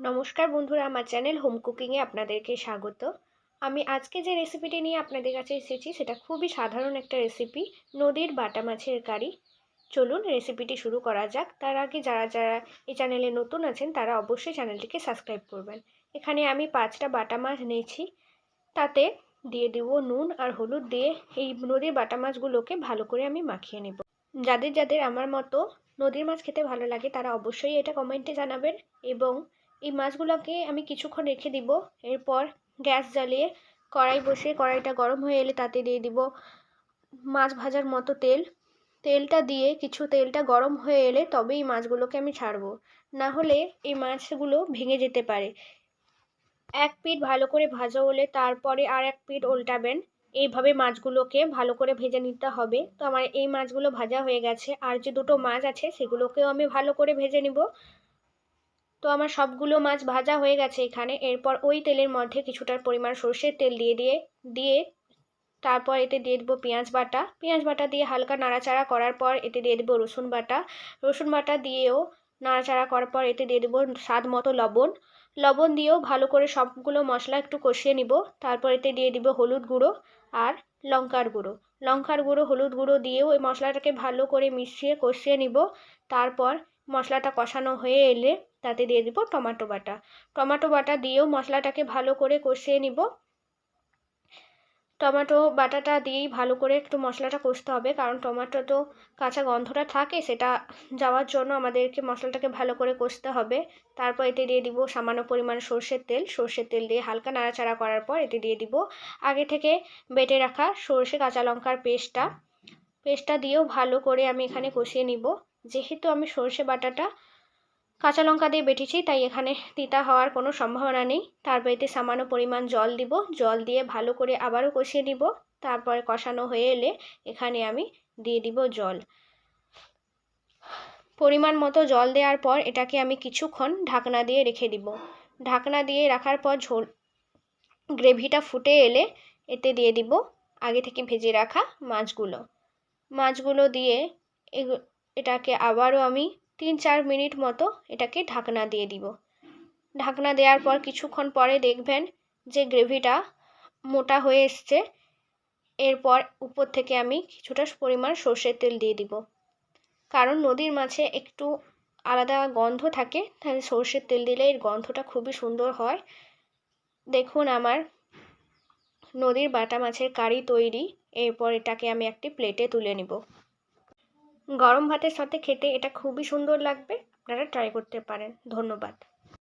নমস্কার বন্ধুরা, আমার চ্যানেল হোম কুকিংয়ে আপনাদেরকে স্বাগত। আমি আজকে যে রেসিপিটি নিয়ে আপনাদের কাছে এসেছি, সেটা খুবই সাধারণ একটা রেসিপি নদীর বাটা মাছের কারি। চলুন রেসিপিটি শুরু করা যাক। তার আগে যারা যারা এই চ্যানেলে নতুন আছেন, তারা অবশ্যই চ্যানেলটিকে সাবস্ক্রাইব করবেন। এখানে আমি পাঁচটা বাটা মাছ নিয়েছি। তাতে দিয়ে দেবো নুন আর হলুদ দিয়ে এই নদীর বাটা মাছগুলোকে ভালো করে আমি মাখিয়ে নেব। যাদের যাদের আমার মতো নদীর মাছ খেতে ভালো লাগে, তারা অবশ্যই এটা কমেন্টে জানাবেন এবং এই মাছগুলোকে আমি কিছুক্ষণ রেখে দিব। এরপর গ্যাস জ্বালিয়ে কড়াই বসিয়ে কড়াইটা গরম হয়ে এলে তাতে দিয়ে দিব মাছ ভাজার মতো তেল। তেলটা দিয়ে কিছু তেলটা গরম হয়ে এলে তবে এই মাছগুলোকে আমি ছাড়বো। না হলে এই মাছগুলো ভেঙে যেতে পারে। এক পিঠ ভালো করে ভাজা হলে তারপরে আর এক পিঠ উল্টাবেন। এইভাবে মাছগুলোকে ভালো করে ভেজে নিতে হবে। তো আমার এই মাছগুলো ভাজা হয়ে গেছে। আর যে দুটো মাছ আছে সেগুলোকেও আমি ভালো করে ভেজে নিব। তো আমার সবগুলো মাছ ভাজা হয়ে গেছে এখানে। এরপর ওই তেলের মধ্যে কিছুটার পরিমাণ সর্ষের তেল দিয়ে দিয়ে দিয়ে তারপর এতে দিয়ে দেবো পেঁয়াজ বাটা। পেঁয়াজ বাটা দিয়ে হালকা নাড়াচাড়া করার পর এতে দিয়ে দেবো রসুন বাটা। রসুন বাটা দিয়েও নাড়াচাড়া করার পর এতে দিয়ে দেবো স্বাদ মতো লবণ। লবণ দিয়েও ভালো করে সবগুলো মশলা একটু কষিয়ে নিব। তারপর এতে দিয়ে দিব হলুদ গুঁড়ো আর লঙ্কার গুঁড়ো। লঙ্কার গুঁড়ো, হলুদ গুঁড়ো দিয়েও ওই মশলাটাকে ভালো করে মিশিয়ে কষিয়ে নিব। তারপর মশলাটা কষানো হয়ে এলে তাতে দিয়ে দিব টমেটো বাটা। টমেটো বাটা দিয়েও মশলাটাকে ভালো করে কষিয়ে নিব। টমেটো বাটাটা দিয়েই ভালো করে একটু মশলাটা কষতে হবে, কারণ টমেটো তো কাঁচা গন্ধটা থাকে, সেটা যাওয়ার জন্য আমাদেরকে মশলাটাকে ভালো করে কষতে হবে। তারপর এতে দিয়ে দিব সামান্য পরিমাণ সর্ষের তেল। সর্ষের তেল দিয়ে হালকা নাড়াচাড়া করার পর এতে দিয়ে দিব আগে থেকে বেটে রাখা সর্ষে কাঁচা লঙ্কার পেস্টটা। পেস্টটা দিয়েও ভালো করে আমি এখানে কষিয়ে নিব। যেহেতু আমি সর্ষে বাটাটা কাঁচা লঙ্কা দিয়ে বেটেছি, তাই এখানে তিতা হওয়ার কোনো সম্ভাবনা নেই। তারপর এতে সামান্য পরিমাণ জল দিব। জল দিয়ে ভালো করে আবারও কষিয়ে নিব। তারপরে কষানো হয়ে এলে এখানে আমি দিয়ে দিব জল। পরিমাণ মতো জল দেওয়ার পর এটাকে আমি কিছুক্ষণ ঢাকনা দিয়ে রেখে দিব। ঢাকনা দিয়ে রাখার পর ঝোল, গ্রেভিটা ফুটে এলে এতে দিয়ে দিব। আগে থেকে ভেজে রাখা মাছগুলো। মাছগুলো দিয়ে এটাকে আবারও আমি তিন চার মিনিট মতো এটাকে ঢাকনা দিয়ে দিব। ঢাকনা দেওয়ার পর কিছুক্ষণ পরে দেখবেন যে গ্রেভিটা মোটা হয়ে এসছে। এরপর উপর থেকে আমি কিছুটা পরিমাণ সর্ষের তেল দিয়ে দিব। কারণ নদীর মাছে একটু আলাদা গন্ধ থাকে, তাহলে সর্ষের তেল দিলে এর গন্ধটা খুবই সুন্দর হয়। দেখুন আমার নদীর বাটা মাছের কারি তৈরি। এরপর এটাকে আমি একটি প্লেটে তুলে নিব। গরম ভাতের সাথে খেতে এটা খুবই সুন্দর লাগবে। আপনারা ট্রাই করতে পারেন। ধন্যবাদ।